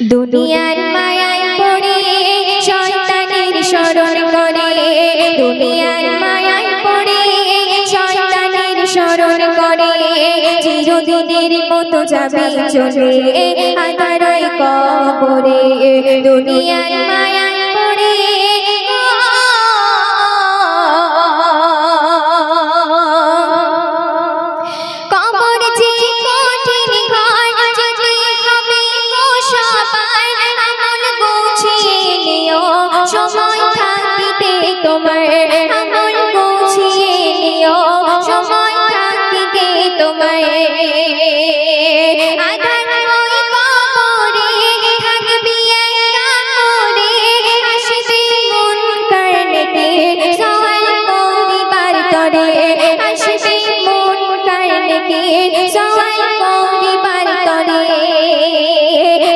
দুনিয়ার মায়ায় পড়ে সন্তানের স্মরণ করে। দুনিয়ার মায়ায় পড়ে সন্তানের স্মরণ করে। চিরদিনের মতো যাবে চলে আধারই কবরে। দুনিয়ার মায়ায়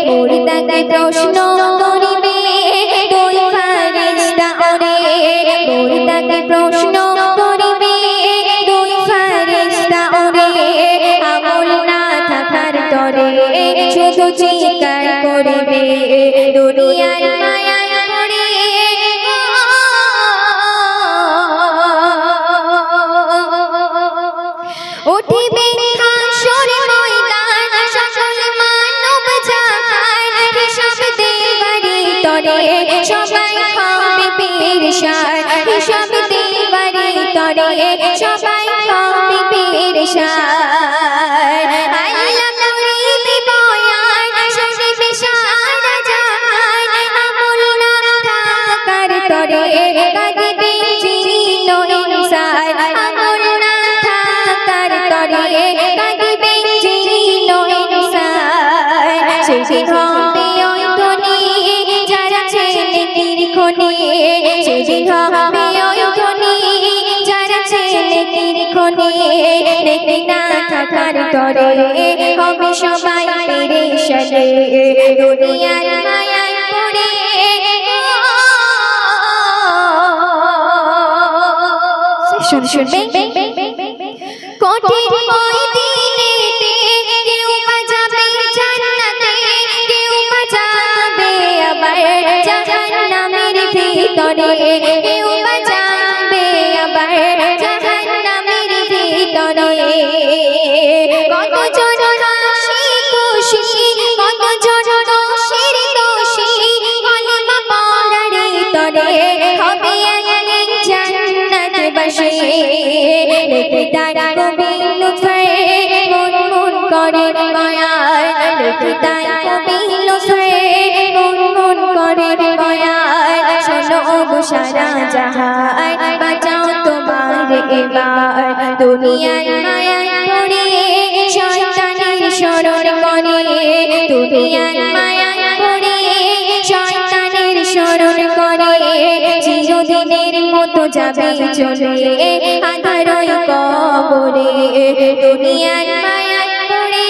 মুর্দাকে প্রশ্ন করিবে দুই ফারিস্তা ওরে। মুর্দাকে প্রশ্ন করিবে দুই ফারিস্তা ওরে। আমল না থাকার তরে, শুধু চিৎকার করবে। দুনিয়ার পেরেশান হিসাব দেবারে তরে সবাই থাকার তরে হবে সবাই পেরেশানে। দুনিয়ার মায়ায় পড়ে শুন শুনবে কঠিন ওই দিনেতে কেউ বা যাবে জান্নাতে কেউ বা যাবে আবার জাহান্নামের ভিতরে। জান্নাতবাসী লেখে তার কবি লুৎফে মন মন করে মায়ায় লেখে তার কবি লুৎফে মন মন করে মায়ায় শোনো বাঁচাও তোমার এবার। দুনিয়ার মায়ায় পড়ে করে দুনিয়ার মায়ায় যাবে চলে আধারয় কবরে। দুনিয়ার মায়া পড়ে